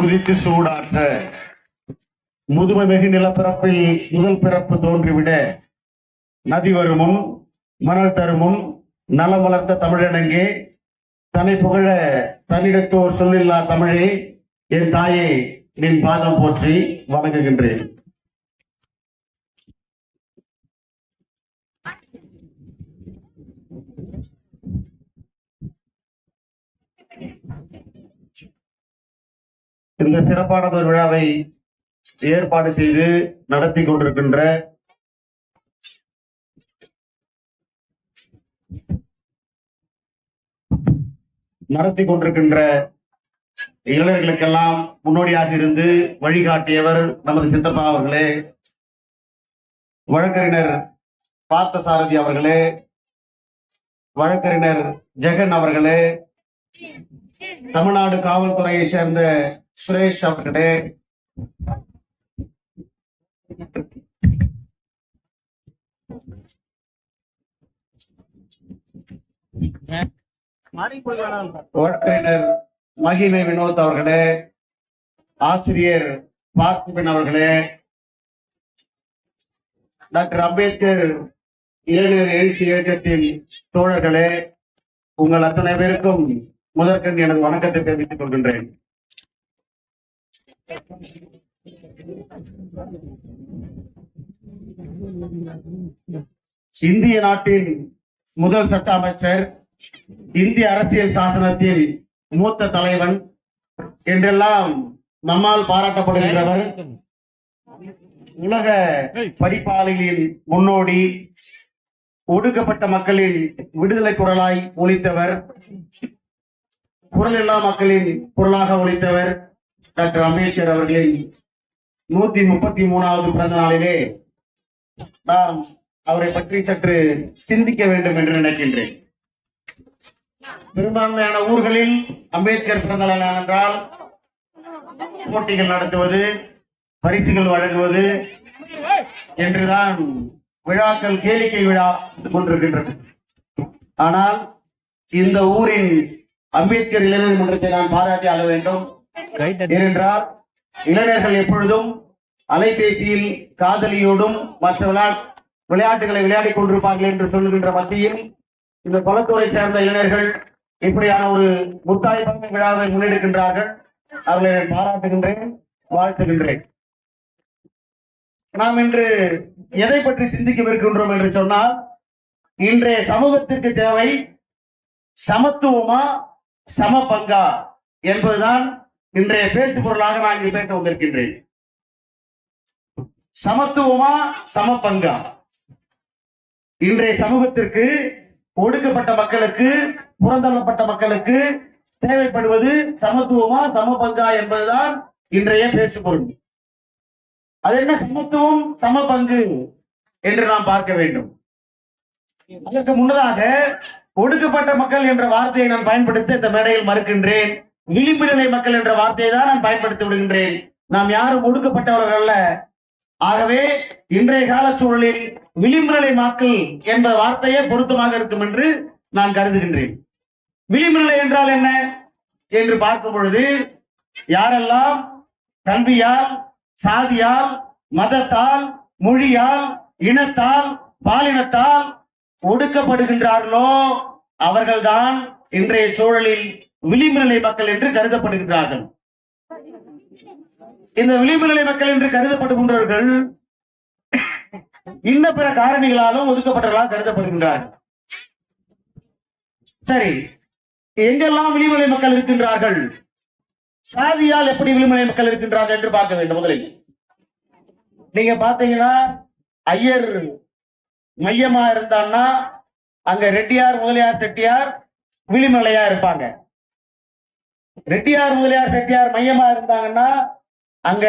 குதித்து சூடாற்ற. முதுமை மிகு நிலப்பரப்பில் முதல் பிறப்பு தோன்றிவிட நதி வருமுன் மணல் தருமுன் நலம் வளர்த்த தமிழனங்கே தன்னை புகழ தன்னிடத்தோர் சொல்லில்லா தமிழே என் தாயை நின் பாதம் போற்றி வணங்குகின்றேன். இந்த சிறப்பானதொரு விழாவை ஏற்பாடு செய்து நடத்தி கொண்டிருக்கின்ற நடத்தி கொண்டிருக்கின்ற இளைஞர்களுக்கெல்லாம் முன்னோடியாக இருந்து வழிகாட்டியவர் நமது சித்தப்பா அவர்களே வழக்கறிஞர் பார்த்தசாரதி அவர்களே வழக்கறிஞர் ஜெகன் அவர்களே தமிழ்நாடு காவல்துறையை சேர்ந்த சுரேஷ் அவர்களே. வழக்கறிஞர் மகிமை வினோத் அவர்களே ஆசிரியர் பார்த்திபன் அவர்களே டாக்டர் அம்பேத்கர் இளைஞர் எழுச்சி இயக்கத்தின் தோழர்களே உங்கள் அத்தனை பேருக்கும் முதற்கண் எனது வணக்கத்தை தெரிவித்துக் கொள்கின்றேன். இந்திய நாட்டின் முதல் சட்ட அமைச்சர் இந்திய அரசியல் சாசனத்தில் மூத்த தலைவன் என்றெல்லாம் நம்மால் பாராட்டப்படுகின்றவர். உலக படிப்பாளிகளின் முன்னோடி ஒடுக்கப்பட்ட மக்களின் விடுதலை குரலாய் ஒழித்தவர் குரல் எல்லா மக்களின் குரலாக ஒழித்தவர் டாக்டர் அம்பேத்கர் அவர்களின் நூத்தி முப்பத்தி மூணாவது பிறந்த நாளிலே நாம் அவரை பற்றி சற்று சிந்திக்க வேண்டும் என்று நினைக்கின்றேன். பெரும்பான்மையான ஊர்களில் அம்பேத்கர் பிறந்த நாள் என்றால் போட்டிகள் நடத்துவது பரிசுகள் வழங்குவது என்றுதான் விழாக்கள் கேளிக்கை விழா கொண்டிருக்கின்றன ஆனால் இந்த ஊரின் அம்பேத்கர் இளைஞர் மன்றத்தை நான் பாராட்டி ஆக வேண்டும். ஏனென்றால் இளைஞர்கள் எப்பொழுதும் அலைபேசியில் காதலியோடும் மற்ற விளையாட்டுகளை விளையாடிக் கொண்டிருப்பார்கள் என்று சொல்லுகின்ற மத்தியில் இந்த குளத்துறை சேர்ந்த இளைஞர்கள் இப்படியான ஒரு முத்தாய்ப்பான விழாவை முன்னெடுக்கின்றார்கள். அவர்களை நான் பாராட்டுகின்றேன் வாழ்த்துகின்றேன். நாம் இன்று எதை பற்றி சிந்திக்கவிருக்கின்றோம் என்று சொன்னால் இன்றைய சமூகத்திற்கு தேவை சமத்துவமா சம பங்கா என்பதுதான் இன்றைய பேச்சு பொருளாக நான் இங்கு பேச வந்திருக்கின்றேன். சமத்துவமா சம பங்கா இன்றைய சமூகத்திற்கு ஒடுக்கப்பட்ட மக்களுக்கு புறந்தள்ளப்பட்ட மக்களுக்கு தேவைப்படுவது சமத்துவமா சம பங்கா என்பதுதான் இன்றைய பேச்சு பொருள். அது என்ன சமத்துவம் சம பங்கு என்று நாம் பார்க்க வேண்டும். அதற்கு முன்னதாக ஒடுக்கப்பட்ட மக்கள் என்ற வார்த்தையை நான் பயன்படுத்த இந்த மேடையில் மறுக்கின்றேன். விளிம்பு நிலை மக்கள் என்ற வார்த்தையை தான் நான் பயன்படுத்தி விடுகின்றேன். நாம் யாரும் ஒடுக்கப்பட்டவர்கள் அல்ல. ஆகவே இன்றைய கால சூழலில் விளிம்பு நிலை மக்கள் என்ற வார்த்தையே பொருத்தமாக இருக்கும் என்று நான் கருதுகின்றேன். விளிம்பு நிலை என்றால் என்ன என்று பார்க்கும் பொழுது யாரெல்லாம் கல்வியால் சாதியால் மதத்தால் மொழியால் இனத்தால் பாலினத்தால் ஒடுக்கப்படுகின்றார்களோ அவர்கள்தான் இன்றைய சூழலில் விளிம்பு நிலை மக்கள் என்று கருதப்படுகின்றார்கள். இந்த விளிம்பு நிலை மக்கள் என்று கருதப்படுகின்றவர்கள் இன்ன பிற காரணிகளாலும் ஒதுக்கப்பட்டவர்களாக கருதப்படுகின்றார்கள். சரி எங்கெல்லாம் விளிமலை மக்கள் இருக்கின்றார்கள்? சாதியால் எப்படி விளிமலை மக்கள் இருக்கின்றார்கள் என்று பார்க்க வேண்டும் முதலில். நீங்க பாத்தீங்கன்னா ஐயர் மையமா இருந்தான்னா அங்க ரெட்டியார் முதலியார் செட்டியார் விளிமலையா இருப்பாங்க. ரெட்டியார் முதலியார் செட்டியார் மையமா இருந்தாங்கன்னா அங்க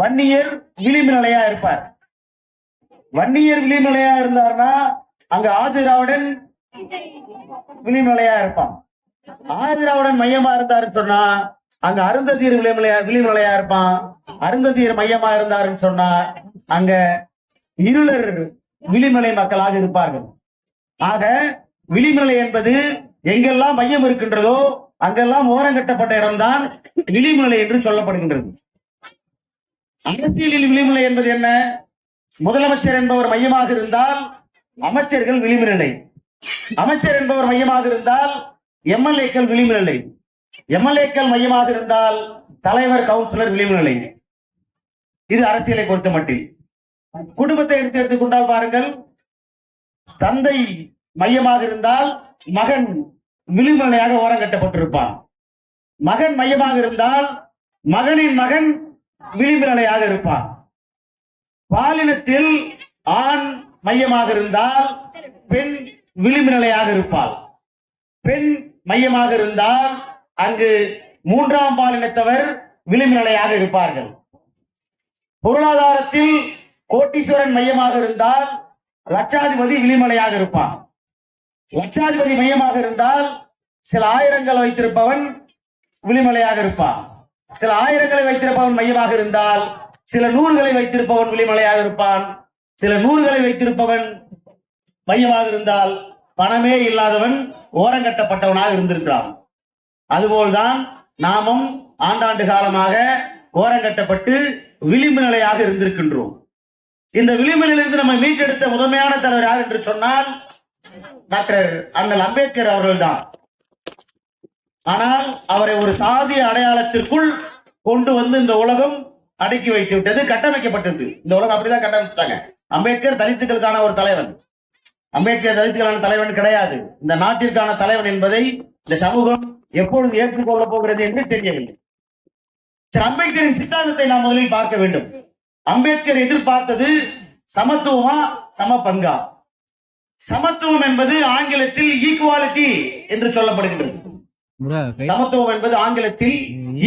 வன்னியர் விளிம்பு நிலையா இருப்பார். வன்னியர் விளிம்பு நிலையா இருந்தாருன்னா அங்க ஆதிராவுடன் விளிம்பு நிலையா இருப்பான். ஆதிராவுடன் மையமா இருந்தாருன்னு சொன்னா அங்க அருந்ததீர் விளிமலையா விளிமலையா இருப்பான். அருந்ததீர் மையமா இருந்தாருன்னு சொன்னா அங்க இருளர் விளிமலை மக்களாக இருப்பார்கள். ஆக விளிமலை என்பது எங்கெல்லாம் மையம் இருக்கின்றதோ அங்கெல்லாம் ஓரங்கட்டப்பட்ட இடம்தான் விளிமலை என்று சொல்லப்படுகின்றது. அரசியலில் விளிமலை என்பது என்ன? முதலமைச்சர் என்பவர் மையமாக இருந்தால் அமைச்சர்கள் விளிம்பு அமைச்சர் என்பவர் மையமாக இருந்தால் எம்எல்ஏக்கள் விளிம்பு நிலை எம்எல்ஏக்கள் மையமாக இருந்தால் தலைவர் கவுன்சிலர் விளிம்பு நிலை இது அரசியலை பொறுத்த மட்டில். குடும்பத்தை எடுத்து எடுத்துக்கொண்டால் பாருங்கள் தந்தை மையமாக இருந்தால் மகன் விளிம்பு நிலையாக ஓரம் கட்டப்பட்டிருப்பான். மகன் மையமாக இருந்தால் மகனின் மகன் விளிம்பு இருப்பான். பாலினத்தில் ஆண் மையமாக இருந்தால் பெண் விளிம்பு இருப்பாள். பெண் மையமாக இருந்தால் அங்கு மூன்றாம் பாலினத்தவர் விளிம்பு நிலையாக இருப்பார்கள். பொருளாதாரத்தில் கோட்டீஸ்வரன் மையமாக இருந்தால் லட்சாதிபதி விளிமலையாக இருப்பான். லட்சாதிபதி மையமாக இருந்தால் சில ஆயிரங்கள் வைத்திருப்பவன் விளிமலையாக இருப்பான். சில ஆயிரங்களை வைத்திருப்பவன் மையமாக இருந்தால் சில நூறுகளை வைத்திருப்பவன் விளிமலையாக இருப்பான். சில நூறுகளை வைத்திருப்பவன் மையமாக இருந்தால் பணமே இல்லாதவன் ஓரங்கட்டப்பட்டவனாக இருந்திருக்கிறான் அதுபோல்தான் நாமும் ஆண்டாண்டு காலமாக ஓரங்கட்டப்பட்டு விளிம்பு நிலையாக இருந்திருக்கின்றோம். இந்த விளிம்பிலிருந்து நம்ம மீட்டெடுத்த முதன்மையான தலைவர் யார் என்று சொன்னால் டாக்டர் அண்ணல் அம்பேத்கர் அவர்கள்தான். ஆனால் அவரை ஒரு சாதிய அடையாளத்திற்குள் கொண்டு வந்து இந்த உலகம் அடக்கி வைத்து விட்டது கட்டமைக்கப்பட்டது. இந்த உலகம் அப்படிதான் கட்டமைச்சிட்டாங்க. அம்பேத்கர் தலித்துக்களுக்கான ஒரு தலைவன். அம்பேத்கர் தலித்துக்கான தலைவன் கிடையாது. இந்த நாட்டிற்கான தலைவன் என்பதை இந்த சமூகம் எப்பொழுது ஏற்றுக்கொள்ளப் போகிறது என்று தெரியவில்லை. சரி அம்பேத்கரின் சித்தாந்தத்தை நாம் முதலில் பார்க்க வேண்டும். அம்பேத்கர் எதிர்பார்த்தது சமத்துவமா சம பங்கா சமத்துவம் என்பது ஆங்கிலத்தில் ஈக்குவாலிட்டி என்று சொல்லப்படுகின்றது. சமத்துவம் என்பது ஆங்கிலத்தில்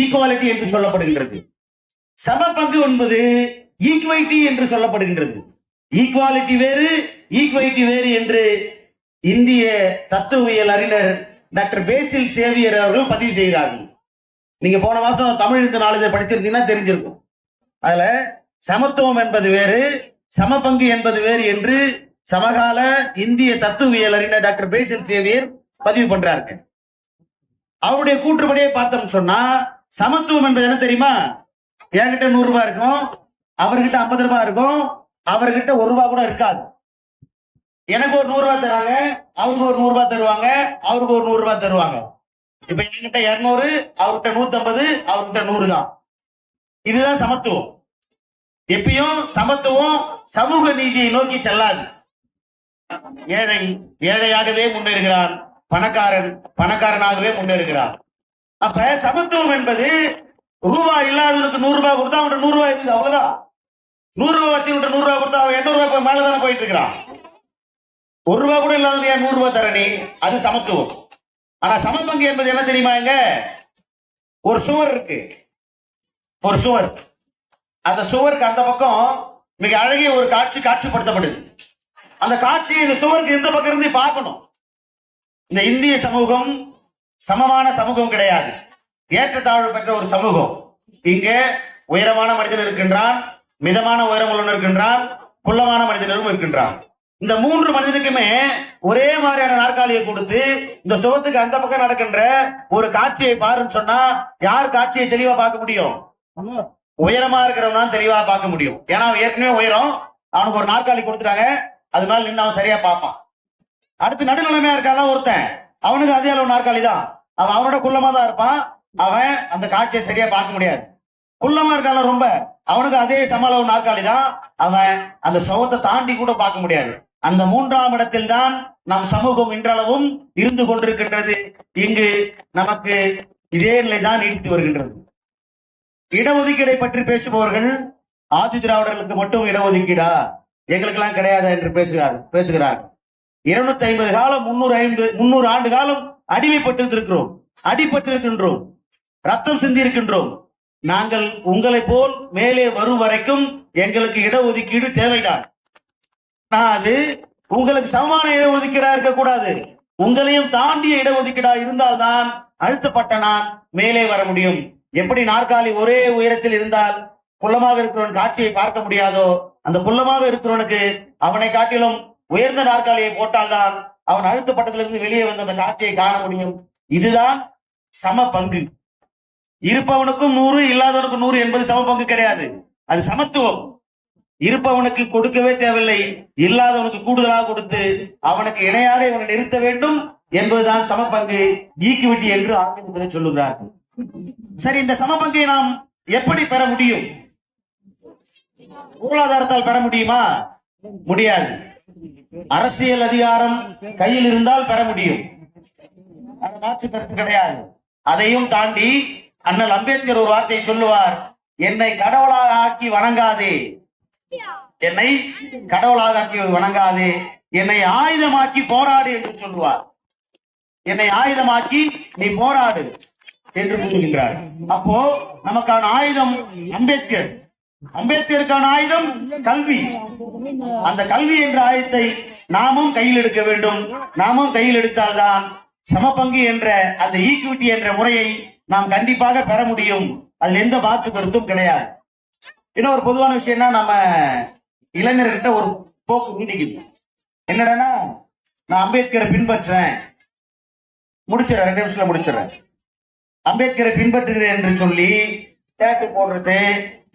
ஈக்குவாலிட்டி என்று சொல்லப்படுகின்றது. சம பங்கு என்பது ஈக்வைட்டி என்று சொல்லப்படுகின்றது. ஈக்குவாலிட்டி வேறு ஈக்வைட்டி வேறு என்று இந்திய தத்துவியல் அறிஞர் டாக்டர் பேசில் சேவியர் அவர்கள் பதிவு செய்கிறார்கள். நீங்க போன மாசம் தமிழ் இந்த நாளிதழ் படிச்சிருந்தீங்கன்னா தெரிஞ்சிருக்கும். அதுல சமத்துவம் என்பது வேறு சமபங்கு என்பது வேறு என்று சமகால இந்திய தத்துவியல் அறிஞர் டாக்டர் பேசில் தேவியர் பதிவு பண்றாரு அவருடைய கூற்றுப்படியே பார்த்தோம் சொன்னா சமத்துவம் என்பது என்ன தெரியுமா? என்கிட்ட நூறு ரூபாய் இருக்கும் அவர்கிட்ட ஐம்பது ரூபாய் இருக்கும் அவர்கிட்ட ஒரு ரூபாய் கூட இருக்காது. எனக்கு ஒரு நூறு ரூபாய் தராங்க அவருக்கு ஒரு நூறு ரூபாய் தருவாங்க அவருக்கு ஒரு நூறு ரூபாய் தருவாங்க. இப்ப என்கிட்ட இருநூறு அவர்கிட்ட நூத்தம்பது அவர்கிட்ட நூறு தான். இதுதான் சமத்துவம். எப்பயும் சமத்துவம் சமூக நீதியை நோக்கி செல்லாது. ஏழை ஏழையாகவே முன்னேறுகிறான். பணக்காரன் பணக்காரனாகவே முன்னேறுகிறான். அப்ப சமத்துவம் என்பது ரூபாய் இல்லாதவனுக்கு நூறு ரூபாய் கொடுத்தா அவன் நூறு ரூபாய் இருக்குது அவ்வளவுதான். நூறு ரூபாய் வச்சு நூறு ரூபாய் கொடுத்தா அவன் எண்ணூறு ரூபாய் மேல தானே போயிட்டு இருக்கிறான் ஒரு ரூபாய் கூட இல்லாதவன் ஏன் நூறு ரூபாய் தரணி? அது சமத்துவம். ஆனா சமபங்கு என்பது என்ன தெரியுமா எங்க ஒரு சுவர் இருக்கு. ஒரு சுவர். அந்த சுவருக்கு அந்த பக்கம் மிக அழகிய ஒரு காட்சி காட்சிப்படுத்தப்படுது. அந்த காட்சி இந்த சுவருக்கு இந்த பக்கம் இருந்து பார்க்கணும். இந்த இந்திய சமூகம் சமமான சமூகம் கிடையாது. ஏற்றத்தாழ்வு பெற்ற ஒரு சமூகம். இங்கே உயரமான மனிதன் இருக்கின்றான் மிதமான உயரம் உள்ளவன் இருக்கின்றான் குள்ளமான மனிதனும் இருக்கின்றான். இந்த மூன்று மனிதனுக்குமே ஒரே மாதிரியான நாற்காலியை கொடுத்து இந்த சுகத்துக்கு அந்த பக்கம் நடக்கின்ற ஒரு காட்சியை பாருன்னு சொன்னா யார் காட்சியை தெளிவா பார்க்க முடியும்? உயரமா இருக்கிறவன் தான் தெளிவா பார்க்க முடியும். ஏன்னா அவன் ஏற்கனவே உயரம். அவனுக்கு ஒரு நாற்காலி கொடுத்துட்டாங்க. அது மேல நின்று அவன் சரியா பார்ப்பான். அடுத்து நடுநிலைமையா இருக்கான் ஒருத்தன். அவனுக்கு அதே அளவு நாற்காலி தான். அவன் அவனோட குள்ளமா தான் இருப்பான். அவன் அந்த காட்சியை சரியா பார்க்க முடியாது. குள்ளமா இருக்கான்ல ரொம்ப. அவனுக்கு அதே சம அளவு நாற்காலி தான். அவன் அந்த சவத்தை தாண்டி கூட பார்க்க முடியாது. அந்த மூன்றாம் இடத்தில் தான் நம் சமூகம் இன்றளவும் இருந்து கொண்டிருக்கின்றது. இங்கு நமக்கு இதே நிலைதான் நீடித்து வருகின்றது. இடஒதுக்கீடை பற்றி பேசுபவர்கள் ஆதி திராவிடர்களுக்கு மட்டும் இடஒதுக்கீடா? எங்களுக்கெல்லாம் கிடையாது என்று பேசுகிறார் பேசுகிறார். இருநூத்தி ஐம்பது காலம் முன்னூறு ஐந்து முன்னூறு ஆண்டு காலம் அடிமைப்பட்டு இருக்கிறோம் அடிபட்டு இருக்கின்றோம் ரத்தம் சிந்தி இருக்கின்றோம் நாங்கள் உங்களை போல் மேலே வரும் வரைக்கும் எங்களுக்கு இடஒதுக்கீடு தேவைதான். அது உங்களுக்கு சமமான இடஒதுக்கீடா இருக்கக்கூடாது. உங்களையும் தாண்டிய இடஒதுக்கீடா இருந்தால்தான் அழுத்தப்பட்ட நான் மேலே வர முடியும். எப்படி நாற்காலி ஒரே உயரத்தில் இருந்தால் புல்லமாக இருக்கிறவன் காட்சியை பார்க்க முடியாதோ அந்த புல்லமாக இருக்கிறவனுக்கு அவனை காட்டிலும் உயர்ந்த நாற்காலியை போட்டால்தான் அவன் அழுத்தப்பட்டதிலிருந்து வெளியே வந்து அந்த காட்சியை காண முடியும். இதுதான் சம பங்கு. இருப்பவனுக்கும் நூறு இல்லாதவனுக்கும் நூறு என்பது சம பங்கு கிடையாது. அது சமத்துவம். இருப்பவனுக்கு கொடுக்கவே தேவையில்லை இல்லாதவனுக்கு கூடுதலாக கொடுத்து அவனுக்கு இணையாக இவனை நிறுத்த வேண்டும் என்பதுதான் சமபங்கு ஈக்குவிட்டி என்று ஆங்கிலத்தில் சொல்லுகிறார்கள். சரி இந்த சமபங்கை நாம் எப்படி பெற முடியும்? பொருளாதாரத்தால் பெற முடியுமா? முடியாது. அரசியல் அதிகாரம் கையில் இருந்தால் பெற முடியும். மாற்று கருத்து கிடையாது. அதையும் தாண்டி அண்ணல் அம்பேத்கர் ஒரு வார்த்தையை சொல்லுவார் என்னை கடவுளாக ஆக்கி வணங்காதே. என்னை கடவுளாக ஆக்கி வணங்காதே. என்னை ஆயுதமாக்கி போராடு என்று சொல்லுவார். என்னை ஆயுதமாக்கி நீ போராடு. என்று கூறுகின்றார். அப்போ நமக்கான ஆயுதம் அம்பேத்கர். அம்பேத்கருக்கான ஆயுதம் கல்வி. அந்த கல்வி என்ற ஆயுதத்தை நாமும் கையில் எடுக்க வேண்டும். நாமும் கையில் எடுத்தால்தான் சமபங்கு என்ற அந்த ஈக்விட்டி என்ற முறையை நாம் கண்டிப்பாக பெற முடியும். அதுல எந்த மாற்று கருத்தும் கிடையாது. இன்னும் ஒரு பொதுவான விஷயம்னா நம்ம இளைஞர்கிட்ட ஒரு போக்கு நீட்டிக்குது என்னடனா நான் அம்பேத்கரை பின்பற்றேன் முடிச்சிடறேன். ரெண்டு நிமிஷத்துல முடிச்சிடறேன். அம்பேத்கரை பின்பற்றுகிறேன் என்று சொல்லி டேட்டு போடுறது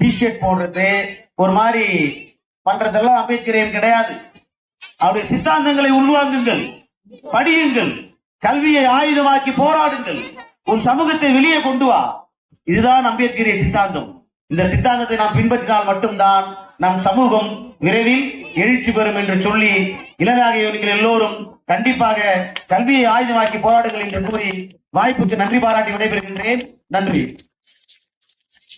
டிஷர்ட் போடுறது ஒரு மாதிரி பண்றதெல்லாம் அம்பேத்கரியம் கிடையாது. அவருடைய சித்தாந்தங்களை உள்வாங்குங்கள் படியுங்கள் கல்வியை ஆயுதமாக்கி போராடுங்கள் உன் சமூகத்தை வெளியே கொண்டு வா. இதுதான் அம்பேத்கரிய சித்தாந்தம். இந்த சித்தாந்தத்தை நாம் பின்பற்றினால் மட்டும்தான் நம் சமூகம் விரைவில் எழுச்சி பெறும் என்று சொல்லி இளநாக நீங்கள் எல்லோரும் கண்டிப்பாக கல்வியை ஆயுதமாக்கி போராடுங்கள் என்று கூறி வாய்ப்புக்கு நன்றி பாராட்டி விடைபெறுகின்றேன். நன்றி.